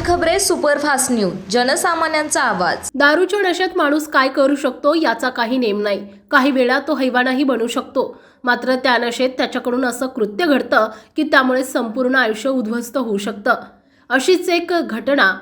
खबरे superfast news जनसामान्यांचा आवाज. दारूच्या नशेत माणूस काय करू शकतो याचा काही नेम नाही. काही वेळा तो हैवानाही बनू शकतो. मात्र त्या नशेत त्याच्याकडून असं कृत्य घडतं की त्यामुळे संपूर्ण आयुष्य उद्ध्वस्त होऊ शकतं. अशीच एक घटना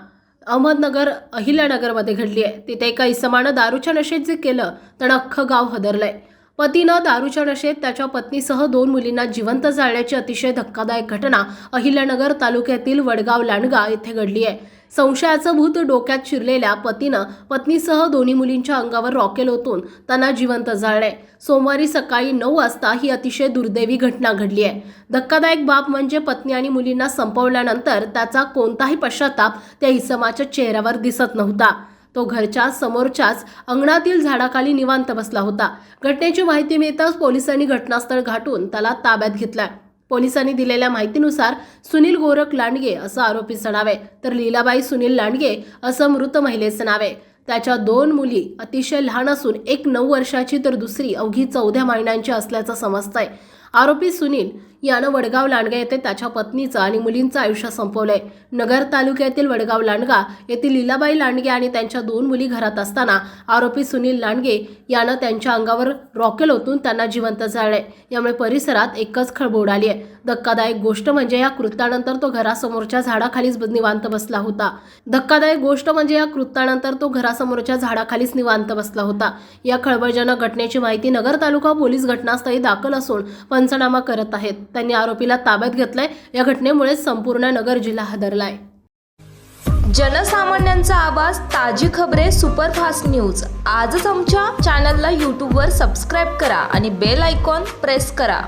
अहमदनगर अहिल्यानगरमध्ये घडली आहे. तिथे एका इसमानं दारूच्या नशेत जे केलं तर अख्खं गाव हदरलंय. पतीनं दारूच्या नशेत त्याच्या पत्नीसह दोन मुलींना जिवंत जाळण्याची अतिशय धक्कादायक घटना अहिल्यानगर तालुक्यातील वडगाव लांडगा येथे घडली आहे. संशयाचं भूत डोक्यात शिरलेल्या पतीनं पत्नीसह दोन्ही मुलींच्या अंगावर रॉकेल ओतून त्यांना जिवंत जाळले सोमवारी सकाळी नऊ वाजता ही अतिशय दुर्दैवी घटना घडली आहे. धक्कादायक बाब म्हणजे पत्नी आणि मुलींना संपवल्यानंतर त्याचा कोणताही पश्चाताप त्या इसमाच्या चेहऱ्यावर दिसत नव्हता. तो घरच्या समोरच्याच अंगणातील झाडाखाली निवांत बसला होता. घटनेची माहिती मिळताच पोलिसांनी घटनास्थळ गाठून त्याला ताब्यात घेतलाय. पोलिसांनी दिलेल्या माहितीनुसार सुनील गोरख लांडगे असं आरोपीचं नाव आहे. तर लीलाबाई सुनील लांडगे असं मृत महिलेचं नाव आहे. त्याच्या दोन मुली अतिशय लहान असून एक नऊ वर्षाची तर दुसरी अवघी चौदा महिन्यांची असल्याचं समजतंय. आरोपी सुनील यानं वडगाव लांडगा येथे त्याच्या पत्नीचं आणि मुलींचं आयुष्य संपवलंय. नगर तालुक्यातील वडगाव लांडगा येथील लीलाबाई लांडगे आणि त्यांच्या दोन मुली घरात असताना आरोपी सुनील लांडगे यानं त्यांच्या अंगावर रॉकेल ओतून त्यांना जिवंत जाळले यामुळे परिसरात एकच खळबोड आली आहे धक्कादायक गोष्ट म्हणजे या कृत्यानंतर तो घरासमोरच्या झाडाखालीच निवांत बसला होता. धक्कादायक गोष्ट म्हणजे या कृत्यानंतर तो घरासमोरच्या झाडाखालीच निवांत बसला होता. या खळबळजनक घटनेची माहिती नगर तालुका पोलीस घटनास्थळी दाखल असून पंचनामा करत आहेत. त्यांनी आरोपीला ताब्यात घेतलाय. या घटनेमुळे संपूर्ण नगर जिल्हा हादरलाय. जनसामान्यांचा आवाज ताजी खबरे सुपरफास्ट न्यूज. आजच आमच्या चॅनलला यूट्यूबवर सबस्क्राईब करा आणि बेल आयकॉन प्रेस करा.